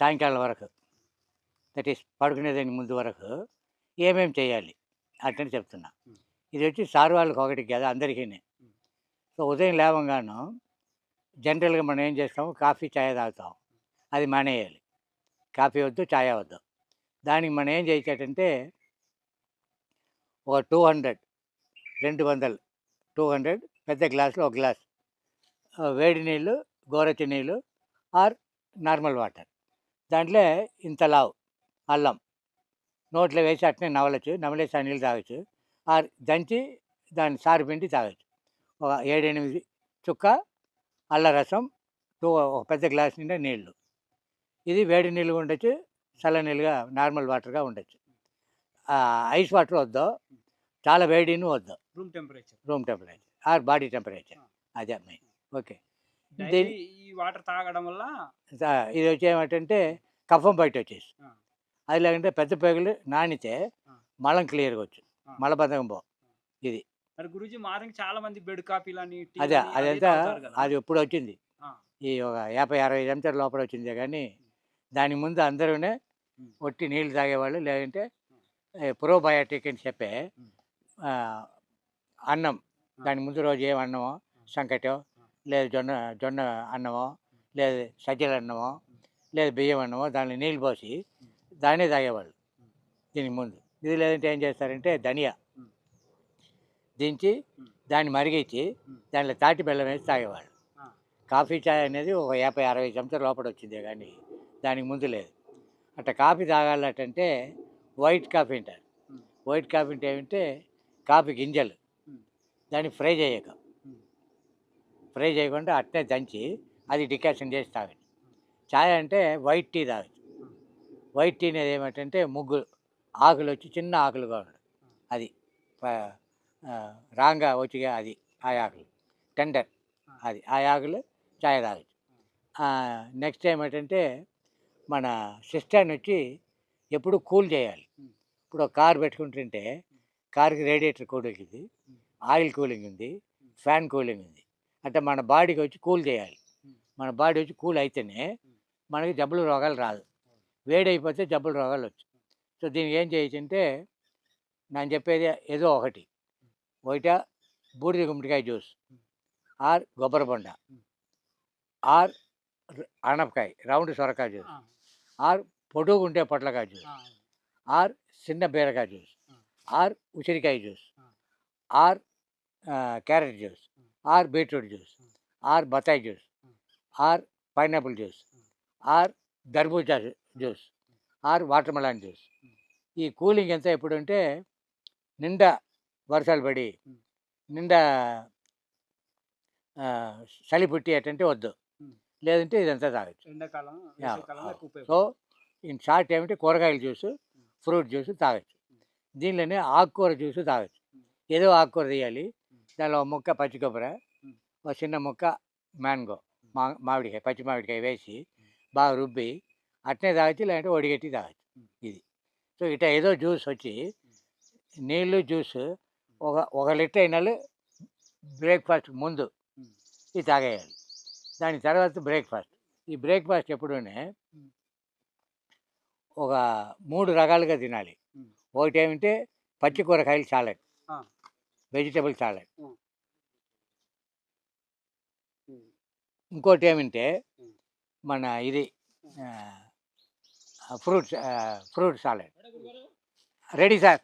సాయంకాలం వరకు. That is పడుకునేదానికి ముందు వరకు ఏమేం చేయాలి అట్లని చెప్తున్నా. ఇది వచ్చి సార్ వాళ్ళకి ఒకటి కదా అందరికీ సో ఉదయం లేవంగాను జనరల్గా మనం ఏం చేస్తాము? కాఫీ ఛాయ్ తాగుతాం. అది మానేయాలి. కాఫీ వద్దు ఛాయ్ వద్దు. దానికి మనం ఏం చేసేటంటే ఒక టూ హండ్రెడ్ రెండు వందలు టూ హండ్రెడ్ పెద్ద గ్లాసులో ఒక గ్లాస్. వేడి నీళ్ళు గోరెచ్చ నీళ్ళు ఆర్ నార్మల్ వాటర్. దాంట్లో ఇంత లావు అల్లం. నోట్లో వేసి అట్నే నవలచ్చు నవలేసి ఆ నీళ్ళు తాగొచ్చు. ఆర్ దంచి దాన్ని సారు పిండి తాగొచ్చు. ఒక ఏడెనిమిది చుక్క అల్ల రసం టూ ఒక పెద్ద గ్లాస్ నిండా నీళ్ళు. ఇది వేడి నీళ్ళు ఉండొచ్చు చల్ల నీళ్ళుగా నార్మల్ వాటర్గా ఉండొచ్చు. ఆ, ఐస్ వాటర్ వద్దు చాలా వేడిని వద్దు. Room temperature. Room temperature or body temperature. అదే మెయిన్. ఓకే. ఈ వాటర్ తాగడం వల్ల ఇది వచ్చి ఏమంటే కఫం బయట వచ్చేసి. అది లేకుంటే పెద్ద పేగులు నానితే. మలం క్లియర్గా వచ్చు. ఆ. మలబద్ధకం పో మరి గురూజీ మార్నింగ్ చాలా మంది బెడ్ అదే అని అదే అదంతా. అది ఎప్పుడు వచ్చింది. ఈ ఒక యాభై అరవై ఎంతర్ లోపల వచ్చిందే కానీ దాని ముందు అందరూనే. ఒట్టి నీళ్ళు తాగేవాళ్ళు. లేదంటే ప్రోబయాటిక్ అని చెప్పే అన్నం. దాని ముందు రోజు ఏం అన్నమో సంకటో. లేదు జొన్న జొన్న అన్నమో లేదు సజ్జల అన్నమో లేదు బియ్యం అన్నమో దాంట్లో నీళ్ళు పోసి దాన్నే తాగేవాళ్ళు దీనికి ముందు. ఇది లేదంటే ఏం చేస్తారంటే ధనియా దించి దాన్ని మరిగించి దాంట్లో తాటి బెల్లం వేసి తాగేవాళ్ళు. కాఫీ చాయ్ అనేది ఒక యాభై అరవై చెంచాల లోపల వచ్చిందే కానీ దానికి ముందు లేదు. అట్లా కాఫీ తాగాలంటే వైట్ కాఫీ అంటారు. వైట్ కాఫీ అంటే ఏమంటే కాఫీ గింజలు. దాన్ని ఫ్రై చేయక. ఫ్రై చేయకుండా అట్నే దంచి అది డికాషన్ చేసి తాగచ్చు చాయ్ అంటే వైట్ టీ తాగచ్చు. వైట్ టీ అనేది ఏమిటంటే ముగ్గు ఆకులు వచ్చి చిన్న ఆకులుగా ఉండదు అది రాంగా వచ్చిగా అది ఆ ఆకులు. టెండర్ అది ఆ ఆకులు చాయ్ తాగచ్చు. నెక్స్ట్ ఏమిటంటే మన సిస్టర్ని వచ్చి ఎప్పుడు కూల్ చేయాలి. ఇప్పుడు ఒక కార్ పెట్టుకుంటుంటే కార్కి రేడియేటర్ కూలింగ్ ఉంది ఆయిల్ కూలింగ్ ఉంది ఫ్యాన్ కూలింగ్ ఉంది. అంటే మన బాడీకి వచ్చి కూల్ చేయాలి. మన బాడీ వచ్చి కూల్ అయితేనే మనకి జబ్బులు రోగాలు రాదు వేడైపోతే జబ్బులు రోగాలు వచ్చు. సో దీనికి ఏం చేయొచ్చు అంటే నేను చెప్పేది ఏదో ఒకటి. ఒకట బూడిద గుమ్మడికాయ జ్యూస్. ఆర్ బొండ. ఆర్ అనపకాయ రౌండ్ సొరకాయ జ్యూస్. ఆర్ పొడుగు ఉంటే పొట్లకాయ జ్యూస్. ఆర్ చిన్న బీరకాయ జ్యూస్. ఆర్ ఉసిరికాయ juice. Or carrot juice. Or beetroot juice or బత్తాయి juice or pineapple juice or దర్బూజా juice or watermelon juice ఈ కూలింగ్ ఎంత ఎప్పుడు అంటే నిండా వర్షాలు పడి నిండా చలి పుట్టి అటంటే వద్దు. లేదంటే ఇదంతా తాగొచ్చు. సో ఇన్ షార్ట్ ఏమిటి కూరగాయల జ్యూస్ ఫ్రూట్ జ్యూస్ తాగొచ్చు దీనిలోనే ఆకుకూర జ్యూస్ తాగొచ్చు ఏదో ఆకుకూర తీయాలి దానిలో ముక్క పచ్చి కొబ్బరి ఒక చిన్న ముక్క మ్యాంగో మా మామిడికాయ పచ్చి మామిడికాయ వేసి బాగా రుబ్బి అట్నే తాగొచ్చు లేదంటే ఒడిగట్టి తాగొచ్చు ఇది. సో ఇట ఏదో జ్యూస్ వచ్చి నీళ్ళు జ్యూస్ ఒక ఒక లీటర్ అయినాలు బ్రేక్ఫాస్ట్ ముందు ఇది తాగేయాలి. దాని తర్వాత బ్రేక్ఫాస్ట్. ఈ బ్రేక్ఫాస్ట్ ఎప్పుడునే ఒక మూడు రకాలుగా తినాలి. ఒకటి ఏమంటే పచ్చి కూరగాయలు సాలెడ్. Vegetable salad. ఇంకోటి ఏమంటే. మన ఇది fruits fruit salad. Ready sir.